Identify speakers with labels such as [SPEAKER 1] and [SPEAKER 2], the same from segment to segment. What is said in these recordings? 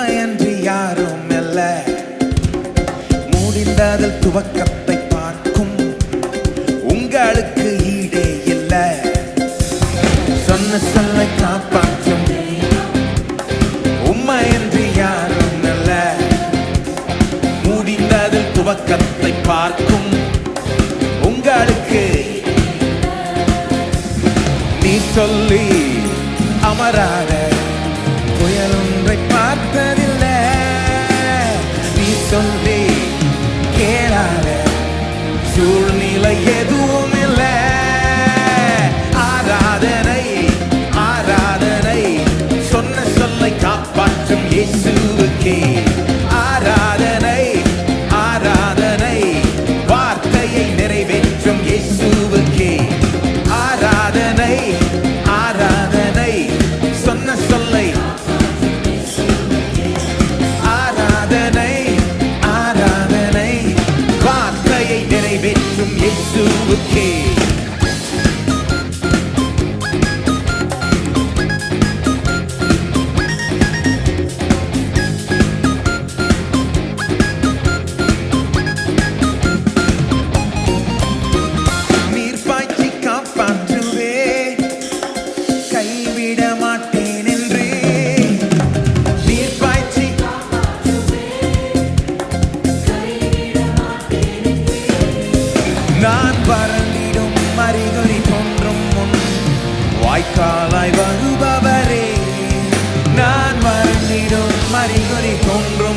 [SPEAKER 1] உண்மையன்றி யாரும் அல்ல. முடிந்ததில் துவக்கத்தை பார்க்கும் உங்களுக்கு ஈடே இல்லை. சொன்ன சொல்லை காப்பாற்றும் உண்மையன்றி யாரும் அல்ல. முடிந்ததில் துவக்கத்தை பார்க்கும் உங்களுக்கு நீ சொல்லி அமராத. சொல்லி கேளாத சூழ்நிலை எதுவும் இல்லை. ஆராதனை ஆராதனை சொன்ன சொல்லை காப்பாற்றும் இயேசுவுக்கே. ஆராதனை ஆராதனை வார்த்தையை வருபவரே. நான் வறண்டிடும் அறிகுறி கொன்றோ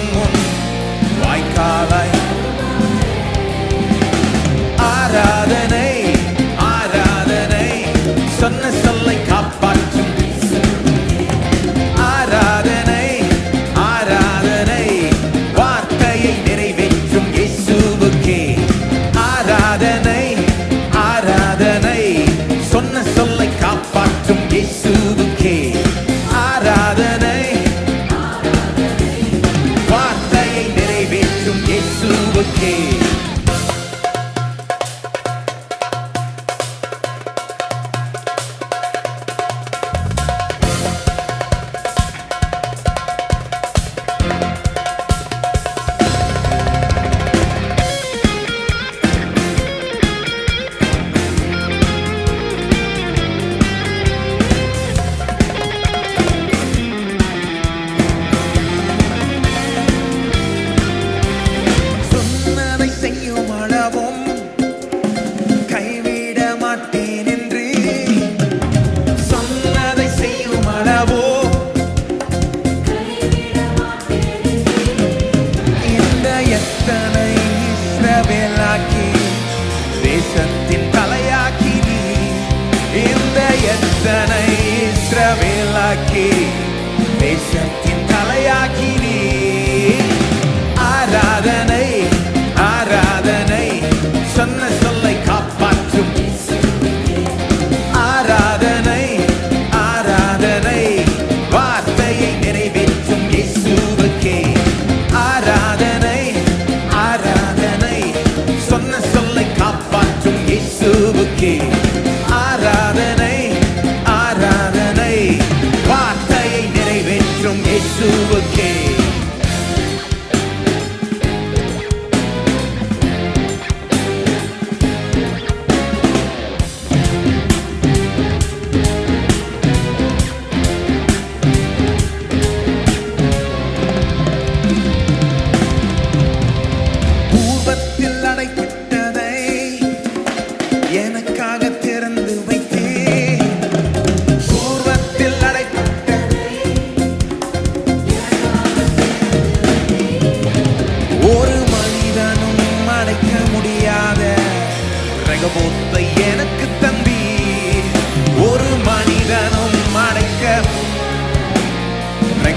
[SPEAKER 1] me.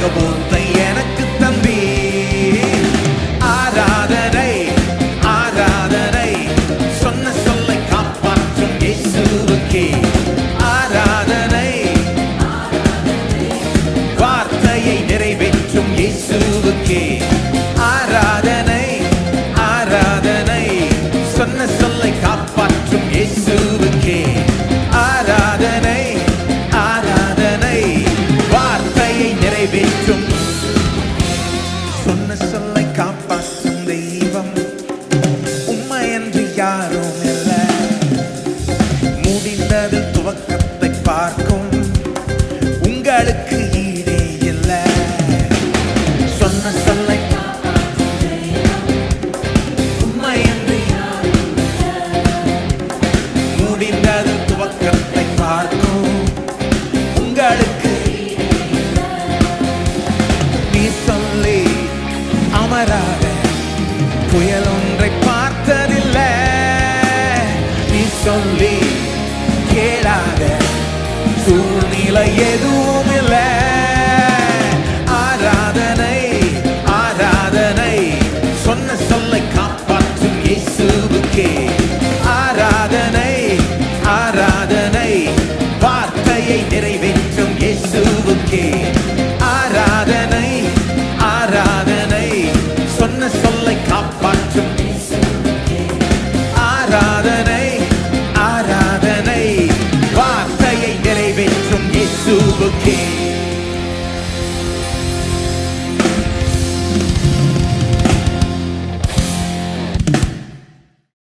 [SPEAKER 1] தேவபூத்தை எனக்கு தம்பி. ஆராதனை ஆராதனை சொன்ன சொல்லை காப்பாற்றும் இயேசுவுக்கே. ஆராதனை. வார்த்தையை நிறைவேற்றும் இயேசுவுக்கே. இல்ல எதுவும் இல்ல. ஆராதனை ஆராதனை. சொன்ன சொல்லை காப்பாற்றும் இயேசுவுக்கே. ஆராதனை ஆராதனை. வார்த்தையை நிறைய